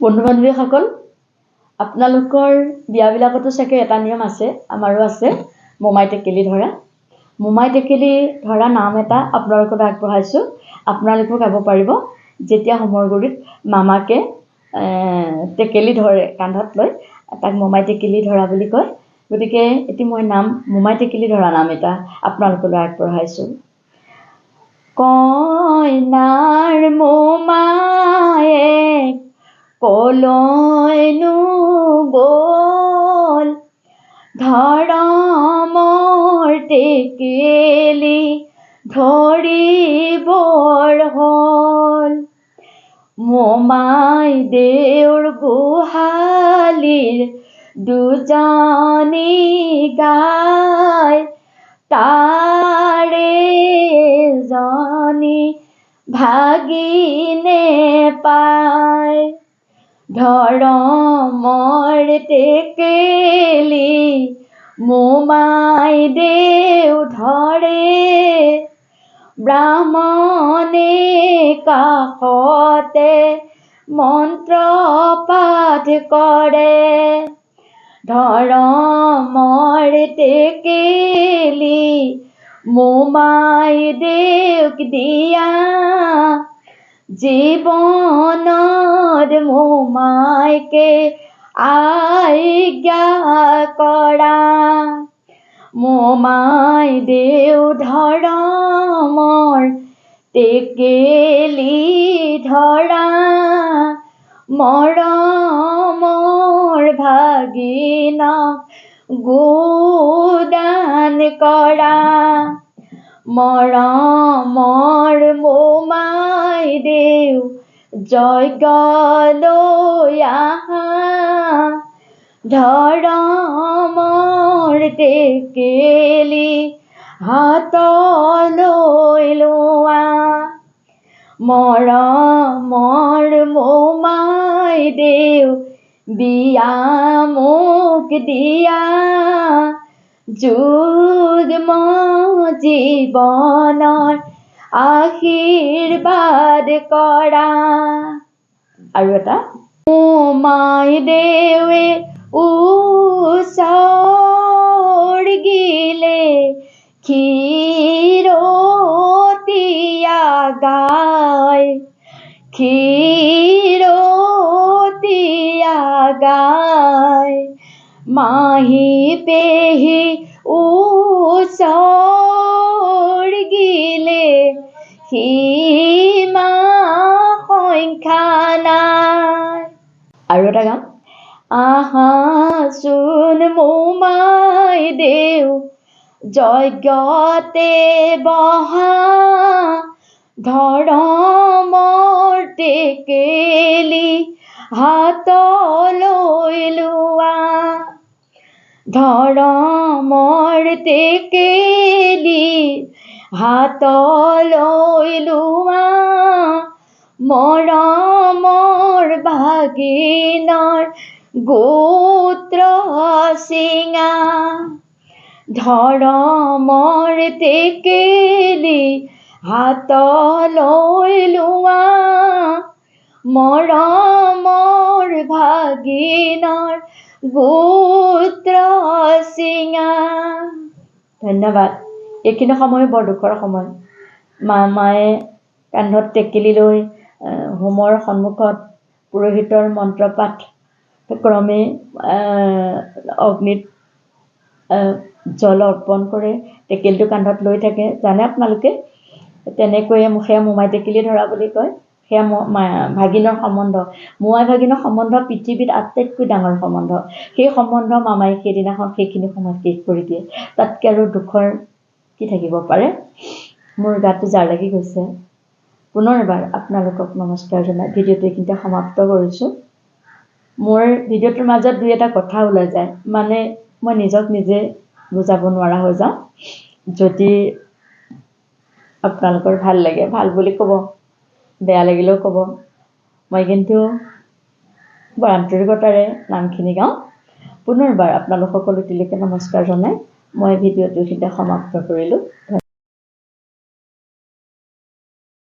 বন্ধু বান্ধৱীসকল আপোনালোকৰ বিয়াবিলাকতো চাগে এটা নিয়ম আছে আমাৰো আছে মোমাই টেকেলি ধৰা। মোমাই টেকেলি ধৰা নাম এটা আপোনালোকক আগবঢ়াইছোঁ আপোনালোকেও গাব পাৰিব। যেতিয়া হোমৰ গুৰিত মামাকে টেকেলি ধৰে কান্ধত লৈ তাক মোমাই টেকেলি ধৰা বুলি কয়। গতিকে এটি মই নাম মোমাই টেকেলি ধৰা নাম এটা আপোনালোকলৈ আগবঢ়াইছোঁ। কইনাৰ মোমায়েক কলৈনো গ'ল ধৰমৰ টেকেলি ধৰিবৰ হ'ল। মোমাই দেউৰ গোহালিৰ দুজনী গাই তাৰে এজনী ভাগিনে পায়। ধৰমৰ টেকেলি, মোমাই দেউ ধৰে ব্ৰাহ্মণে কাষতে মন্ত্ৰ পাঠ কৰে ধৰমৰ টেকেলি, মোমাই দেউক দিয়া জীৱনত মোমাইকে আজ্ঞা কৰা মোমাই দেউ ধৰমৰ টেকেলি ধৰা মৰমৰ ভাগিনক গোদান কৰা মৰমৰ মোমাই দেউ যজ্ঞলৈ আহা ধৰমৰ টেকেলি হাতলৈ লোৱা মৰমৰ মোমাই দেউ, বিয়া মোক দিয়া। যুগ্ম জীৱনৰ আশীৰ্বাদ কৰা আৰু এটা মোমাই দেৱে উচৰ্গিলে ক্ষীৰতীয়া গাই ক্ষীৰতীয়া গাই মাহী পেহী উচৰ্গিলে সীমা সংখ্যা নাই আৰু এটা গান আহাচোন মোমাই দেউ, যজ্ঞতে বহা ধৰমৰ টেকেলি হাতলৈ লোৱা ধৰমৰ টেকেলি হাতলৈ লোৱা মৰমৰ ভাগিনৰ গোত্ৰ চিঙা ধৰমৰ টেকেলি হাতলৈ লোৱা মৰমৰ ভাগিনৰ গোত্ৰ চিঙা ধন্যবাদ। এইখিনি সময় বৰ দুখৰ সময়। মামায়ে কান্ধত টেকেলি লৈ হোমৰ সন্মুখত পুৰোহিতৰ মন্ত্ৰপাঠ ক্ৰমে অগ্নিত জল অৰ্পণ কৰে টেকেলিটো কান্ধত লৈ থাকে। জানে আপোনালোকে? তেনেকৈয়ে সেয়া মোমাই টেকেলি ধৰা বুলি কয়। সেয়া ভাগিনৰ সম্বন্ধ। মোমাই ভাগিনৰ সম্বন্ধ পৃথিৱীত আটাইতকৈ ডাঙৰ সম্বন্ধ। সেই সম্বন্ধ মামাই সেইদিনাখন সেইখিনি সময়ত শেষ কৰি দিয়ে। তাতকৈ আৰু দুখৰ কি থাকিব পাৰে? মোৰ গাটো জাৰ লাগি গৈছে। পুনৰবাৰ আপোনালোকক নমস্কাৰ জনাই। ভিডিঅ'টো এইখিনিতে সমাপ্ত কৰিছোঁ। মোৰ ভিডিঅ'টোৰ মাজত দুই এটা কথা ওলাই যায়। মানে মই নিজক নিজে বুজাব নোৱাৰা হৈ যাওঁ। যদি আপোনালোকৰ ভাল লাগে ভাল বুলি ক'ব বেয়া লাগিলেও ক'ব। মই কিন্তু বৰ আন্তৰিকতাৰে নামখিনি গাওঁ। পুনৰবাৰ আপোনালোক সকলো তিলৈকে নমস্কাৰ জনাই মই ভিডিঅ'টো এইখিনিতে সমাপ্ত কৰিলোঁ।